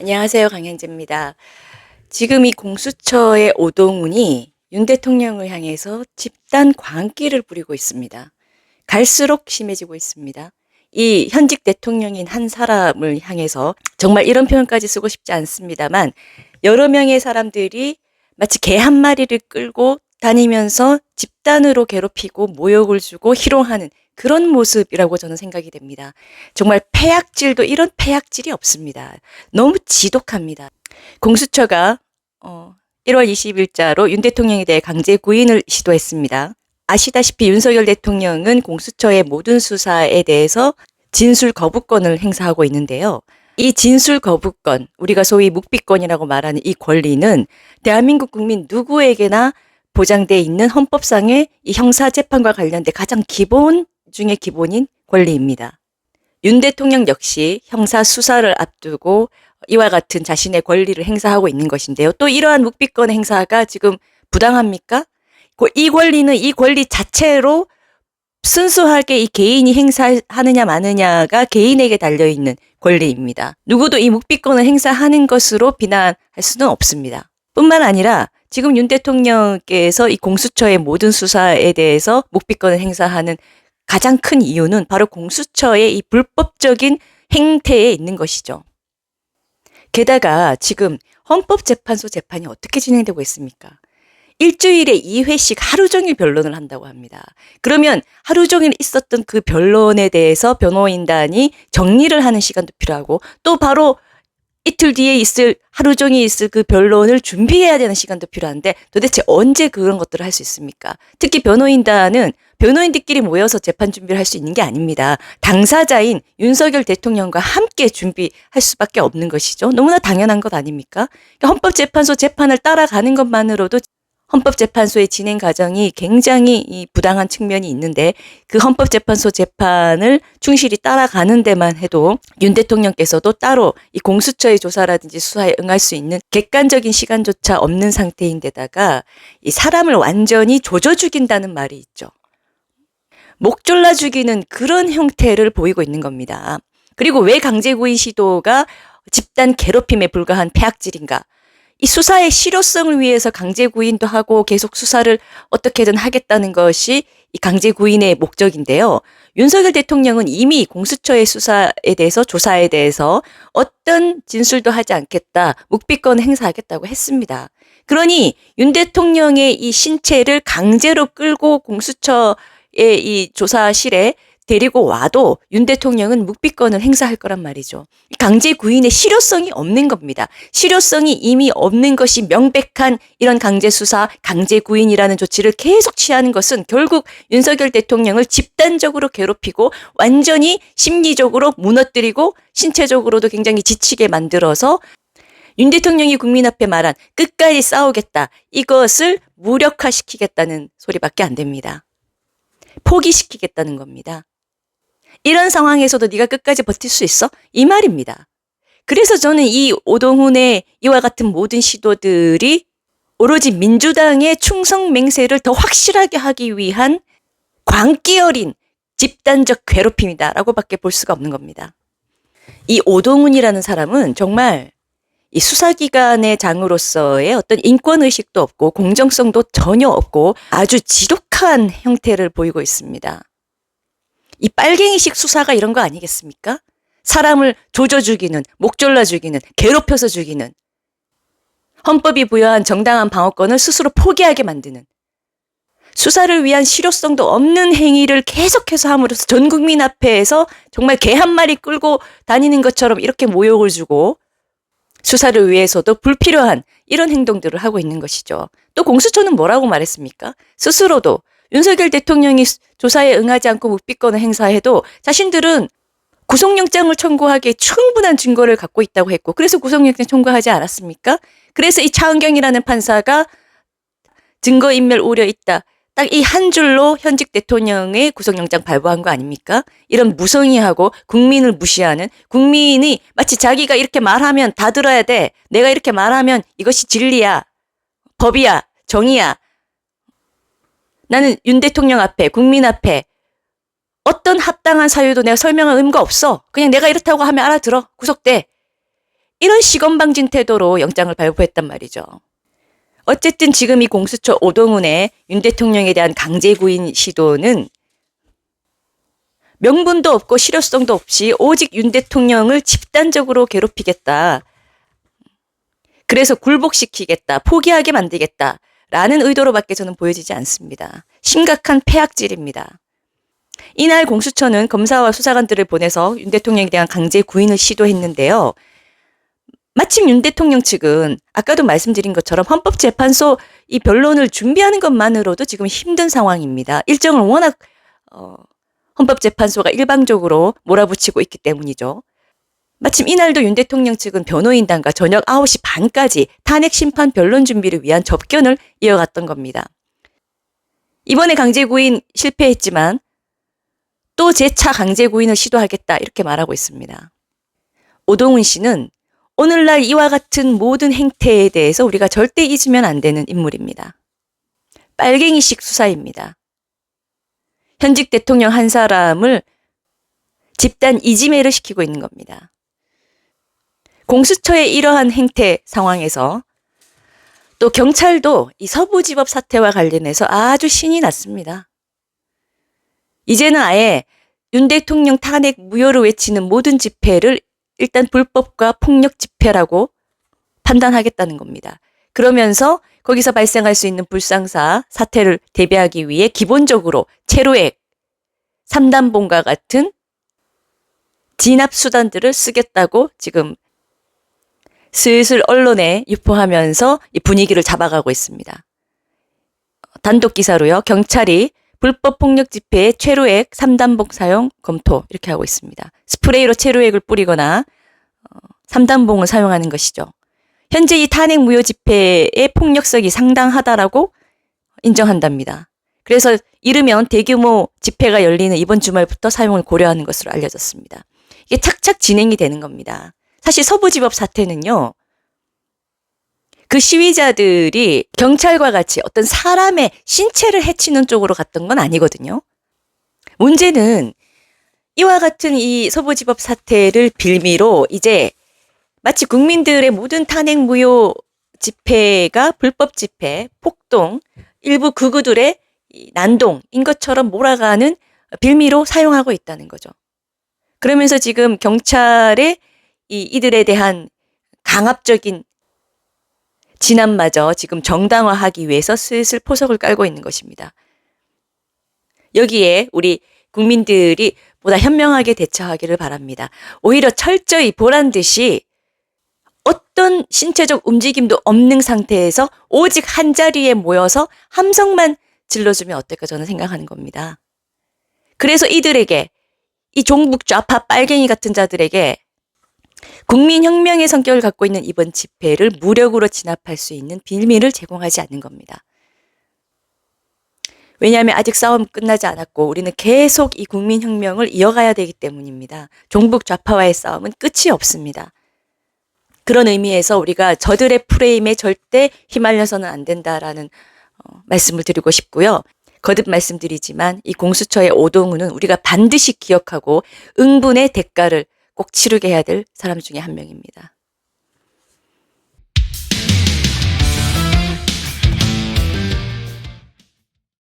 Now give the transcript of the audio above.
안녕하세요. 강현재입니다. 지금 이 공수처의 오동훈이 윤 대통령을 향해서 집단 광기를 부리고 있습니다. 갈수록 심해지고 있습니다. 이 현직 대통령인 한 사람을 향해서 정말 이런 표현까지 쓰고 싶지 않습니다만 여러 명의 사람들이 마치 개 한 마리를 끌고 다니면서 집단으로 괴롭히고 모욕을 주고 희롱하는 그런 모습이라고 저는 생각이 됩니다. 정말 폐악질도 이런 폐악질이 없습니다. 너무 지독합니다. 공수처가 어, 1월 20일자로 윤 대통령에 대해 강제 구인을 시도했습니다. 아시다시피 윤석열 대통령은 공수처의 모든 수사에 대해서 진술 거부권을 행사하고 있는데요. 이 진술 거부권, 우리가 소위 묵비권이라고 말하는 이 권리는 대한민국 국민 누구에게나 보장돼 있는 헌법상의 이 형사 재판과 관련된 가장 기본 중에 기본인 권리입니다. 윤 대통령 역시 형사 수사를 앞두고 이와 같은 자신의 권리를 행사하고 있는 것인데요. 또 이러한 묵비권 행사가 지금 부당합니까? 이 권리는 이 권리 자체로 순수하게 이 개인이 행사하느냐 마느냐가 개인에게 달려있는 권리입니다. 누구도 이 묵비권을 행사하는 것으로 비난할 수는 없습니다. 뿐만 아니라 지금 윤 대통령께서 이 공수처의 모든 수사에 대해서 묵비권을 행사하는 가장 큰 이유는 바로 공수처의 이 불법적인 행태에 있는 것이죠. 게다가 지금 헌법재판소 재판이 어떻게 진행되고 있습니까? 일주일에 2회씩 하루 종일 변론을 한다고 합니다. 그러면 하루 종일 있었던 그 변론에 대해서 변호인단이 정리를 하는 시간도 필요하고 또 바로 이틀 뒤에 있을 하루 종일 있을 그 변론을 준비해야 되는 시간도 필요한데 도대체 언제 그런 것들을 할 수 있습니까? 특히 변호인단은 변호인들끼리 모여서 재판 준비를 할 수 있는 게 아닙니다. 당사자인 윤석열 대통령과 함께 준비할 수밖에 없는 것이죠. 너무나 당연한 것 아닙니까? 그러니까 헌법재판소 재판을 따라가는 것만으로도 헌법재판소의 진행 과정이 굉장히 이 부당한 측면이 있는데 그 헌법재판소 재판을 충실히 따라가는 데만 해도 윤 대통령께서도 따로 이 공수처의 조사라든지 수사에 응할 수 있는 객관적인 시간조차 없는 상태인데다가 이 사람을 완전히 조져 죽인다는 말이 있죠. 목 졸라 죽이는 그런 형태를 보이고 있는 겁니다. 그리고 왜 강제구인 시도가 집단 괴롭힘에 불과한 폐악질인가? 이 수사의 실효성을 위해서 강제 구인도 하고 계속 수사를 어떻게든 하겠다는 것이 이 강제 구인의 목적인데요. 윤석열 대통령은 이미 공수처의 수사에 대해서 조사에 대해서 어떤 진술도 하지 않겠다, 묵비권 행사하겠다고 했습니다. 그러니 윤 대통령의 이 신체를 강제로 끌고 공수처의 이 조사실에 데리고 와도 윤 대통령은 묵비권을 행사할 거란 말이죠. 강제 구인의 실효성이 없는 겁니다. 실효성이 이미 없는 것이 명백한 이런 강제 수사, 강제 구인이라는 조치를 계속 취하는 것은 결국 윤석열 대통령을 집단적으로 괴롭히고 완전히 심리적으로 무너뜨리고 신체적으로도 굉장히 지치게 만들어서 윤 대통령이 국민 앞에 말한 끝까지 싸우겠다. 이것을 무력화시키겠다는 소리밖에 안 됩니다. 포기시키겠다는 겁니다. 이런 상황에서도 네가 끝까지 버틸 수 있어? 이 말입니다. 그래서 저는 이 오동훈의 이와 같은 모든 시도들이 오로지 민주당의 충성 맹세를 더 확실하게 하기 위한 광기 어린 집단적 괴롭힘이다라고밖에 볼 수가 없는 겁니다. 이 오동훈이라는 사람은 정말 이 수사기관의 장으로서의 어떤 인권의식도 없고 공정성도 전혀 없고 아주 지독한 형태를 보이고 있습니다. 이 빨갱이식 수사가 이런 거 아니겠습니까? 사람을 조져 죽이는, 목졸라 죽이는, 괴롭혀서 죽이는, 헌법이 부여한 정당한 방어권을 스스로 포기하게 만드는, 수사를 위한 실효성도 없는 행위를 계속해서 함으로써 전 국민 앞에서 정말 개 한 마리 끌고 다니는 것처럼 이렇게 모욕을 주고 수사를 위해서도 불필요한 이런 행동들을 하고 있는 것이죠. 또 공수처는 뭐라고 말했습니까? 스스로도 윤석열 대통령이 조사에 응하지 않고 묵비권을 행사해도 자신들은 구속영장을 청구하기에 충분한 증거를 갖고 있다고 했고 그래서 구속영장 청구하지 않았습니까? 그래서 이 차은경이라는 판사가 증거인멸 우려 있다. 딱 이 한 줄로 현직 대통령의 구속영장 발부한 거 아닙니까? 이런 무성의하고 국민을 무시하는 국민이 마치 자기가 이렇게 말하면 다 들어야 돼. 내가 이렇게 말하면 이것이 진리야. 법이야. 정의야. 나는 윤 대통령 앞에, 국민 앞에 어떤 합당한 사유도 내가 설명할 의무가 없어. 그냥 내가 이렇다고 하면 알아들어. 구속돼. 이런 시건방진 태도로 영장을 발부했단 말이죠. 어쨌든 지금 이 공수처 오동훈의 윤 대통령에 대한 강제 구인 시도는 명분도 없고 실효성도 없이 오직 윤 대통령을 집단적으로 괴롭히겠다. 그래서 굴복시키겠다. 포기하게 만들겠다. 라는 의도로밖에 저는 보여지지 않습니다. 심각한 폐악질입니다. 이날 공수처는 검사와 수사관들을 보내서 윤 대통령에 대한 강제 구인을 시도했는데요. 마침 윤 대통령 측은 아까도 말씀드린 것처럼 헌법재판소 이 변론을 준비하는 것만으로도 지금 힘든 상황입니다. 일정을 워낙 어, 헌법재판소가 일방적으로 몰아붙이고 있기 때문이죠. 마침 이날도 윤 대통령 측은 변호인단과 저녁 9시 반까지 탄핵 심판 변론 준비를 위한 접견을 이어갔던 겁니다. 이번에 강제 구인 실패했지만 또 재차 강제 구인을 시도하겠다 이렇게 말하고 있습니다. 오동훈 씨는 오늘날 이와 같은 모든 행태에 대해서 우리가 절대 잊으면 안 되는 인물입니다. 빨갱이식 수사입니다. 현직 대통령 한 사람을 집단 이지매를 시키고 있는 겁니다. 공수처의 이러한 행태 상황에서 또 경찰도 이 서부지법 사태와 관련해서 아주 신이 났습니다. 이제는 아예 윤 대통령 탄핵 무효를 외치는 모든 집회를 일단 불법과 폭력 집회라고 판단하겠다는 겁니다. 그러면서 거기서 발생할 수 있는 불상사 사태를 대비하기 위해 기본적으로 체로액, 삼단봉과 같은 진압 수단들을 쓰겠다고 지금 슬슬 언론에 유포하면서 이 분위기를 잡아가고 있습니다. 단독 기사로요. 경찰이 불법 폭력 집회에 최루액 3단봉 사용 검토 이렇게 하고 있습니다. 스프레이로 최루액을 뿌리거나 어, 3단봉을 사용하는 것이죠. 현재 이 탄핵 무효 집회의 폭력성이 상당하다라고 인정한답니다. 그래서 이르면 대규모 집회가 열리는 이번 주말부터 사용을 고려하는 것으로 알려졌습니다. 이게 착착 진행이 되는 겁니다. 사실 서부지법 사태는요, 그 시위자들이 경찰과 같이 어떤 사람의 신체를 해치는 쪽으로 갔던 건 아니거든요. 문제는 이와 같은 이 서부지법 사태를 빌미로 이제 마치 국민들의 모든 탄핵 무효 집회가 불법 집회, 폭동, 일부 극우들의 난동인 것처럼 몰아가는 빌미로 사용하고 있다는 거죠. 그러면서 지금 경찰의 이 이들에 대한 강압적인 진압마저 지금 정당화하기 위해서 슬슬 포석을 깔고 있는 것입니다. 여기에 우리 국민들이 보다 현명하게 대처하기를 바랍니다. 오히려 철저히 보란 듯이 어떤 신체적 움직임도 없는 상태에서 오직 한 자리에 모여서 함성만 질러주면 어떨까 저는 생각하는 겁니다. 그래서 이들에게 이 종북 좌파 빨갱이 같은 자들에게 국민혁명의 성격을 갖고 있는 이번 집회를 무력으로 진압할 수 있는 빌미를 제공하지 않는 겁니다. 왜냐하면 아직 싸움 끝나지 않았고 우리는 계속 이 국민혁명을 이어가야 되기 때문입니다. 종북 좌파와의 싸움은 끝이 없습니다. 그런 의미에서 우리가 저들의 프레임에 절대 휘말려서는 안 된다라는 어, 말씀을 드리고 싶고요. 거듭 말씀드리지만 이 공수처의 오동우는 우리가 반드시 기억하고 응분의 대가를 꼭 치르게 해야 될 사람 중에 한 명입니다.